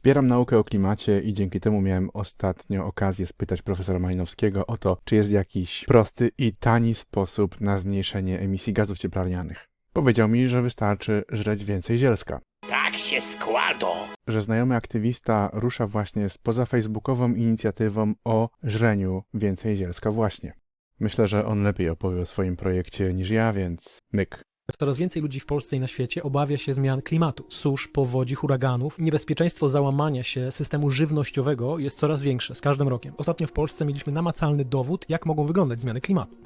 Wspieram naukę o klimacie i dzięki temu miałem ostatnio okazję spytać profesora Malinowskiego o to, czy jest jakiś prosty i tani sposób na zmniejszenie emisji gazów cieplarnianych. Powiedział mi, że wystarczy żreć więcej zielska. Tak się składo. Że znajomy aktywista rusza właśnie z pozafacebookową inicjatywą o żreniu więcej zielska właśnie. Myślę, że on lepiej opowie o swoim projekcie niż ja, więc myk. Coraz więcej ludzi w Polsce i na świecie obawia się zmian klimatu, susz, powodzi, huraganów. Niebezpieczeństwo załamania się systemu żywnościowego jest coraz większe z każdym rokiem. Ostatnio w Polsce mieliśmy namacalny dowód, jak mogą wyglądać zmiany klimatu.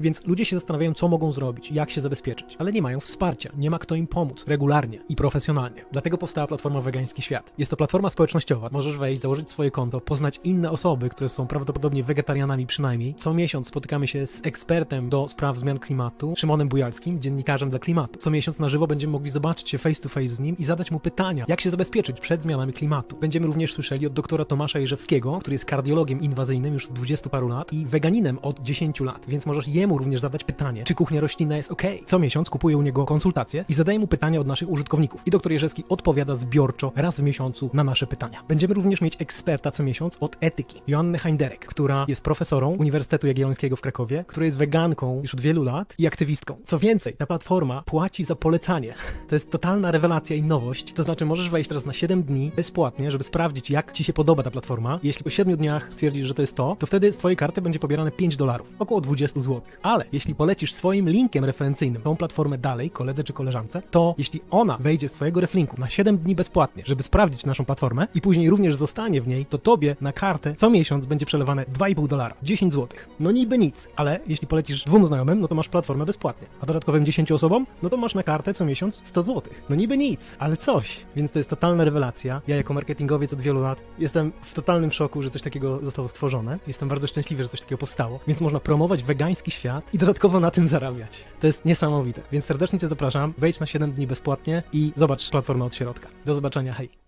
Więc ludzie się zastanawiają, co mogą zrobić, jak się zabezpieczyć, ale nie mają wsparcia, nie ma kto im pomóc regularnie i profesjonalnie. Dlatego powstała platforma Wegański Świat. Jest to platforma społecznościowa. Możesz wejść, założyć swoje konto, poznać inne osoby, które są prawdopodobnie wegetarianami przynajmniej. Co miesiąc spotykamy się z ekspertem do spraw zmian klimatu, Szymonem Bujalskim, dziennikarzem dla klimatu. Co miesiąc na żywo będziemy mogli zobaczyć się face to face z nim i zadać mu pytania, jak się zabezpieczyć przed zmianami klimatu. Będziemy również słyszeli od doktora Tomasza Jerzewskiego, który jest kardiologiem inwazyjnym już od 20 paru lat i weganinem od 10 lat, więc możesz jemu również zadać pytanie, czy kuchnia roślinna jest ok. Co miesiąc kupuję u niego konsultacje i zadaję mu pytania od naszych użytkowników. I doktor Jerzewski odpowiada zbiorczo raz w miesiącu na nasze pytania. Będziemy również mieć eksperta co miesiąc od etyki, Joannę Heinderek, która jest profesorą Uniwersytetu Jagiellońskiego w Krakowie, która jest weganką już od wielu lat i aktywistką. Co więcej, ta platforma płaci za polecanie. To jest totalna rewelacja i nowość. To znaczy, możesz wejść teraz na 7 dni bezpłatnie, żeby sprawdzić, jak ci się podoba ta platforma. Jeśli po 7 dniach stwierdzisz, że to jest to, to wtedy z twojej karty będzie pobierane 5 dolarów, około 20 zł. Ale jeśli polecisz swoim linkiem referencyjnym tą platformę dalej, koledze czy koleżance, to jeśli ona wejdzie z twojego reflinku na 7 dni bezpłatnie, żeby sprawdzić naszą platformę i później również zostanie w niej, to tobie na kartę co miesiąc będzie przelewane 2,5 dolara, 10 zł. No niby nic, ale jeśli polecisz dwóm znajomym, no to masz platformę bezpłatnie, a dodatkowym 10 osobom, no to masz na kartę co miesiąc 100 zł. No niby nic, ale coś. Więc to jest totalna rewelacja. Ja jako marketingowiec od wielu lat jestem w totalnym szoku, że coś takiego zostało stworzone. Jestem bardzo szczęśliwy, że coś takiego powstało. Więc można promować wegański świat i dodatkowo na tym zarabiać. To jest niesamowite. Więc serdecznie Cię zapraszam, wejdź na 7 dni bezpłatnie i zobacz platformę od środka. Do zobaczenia, hej!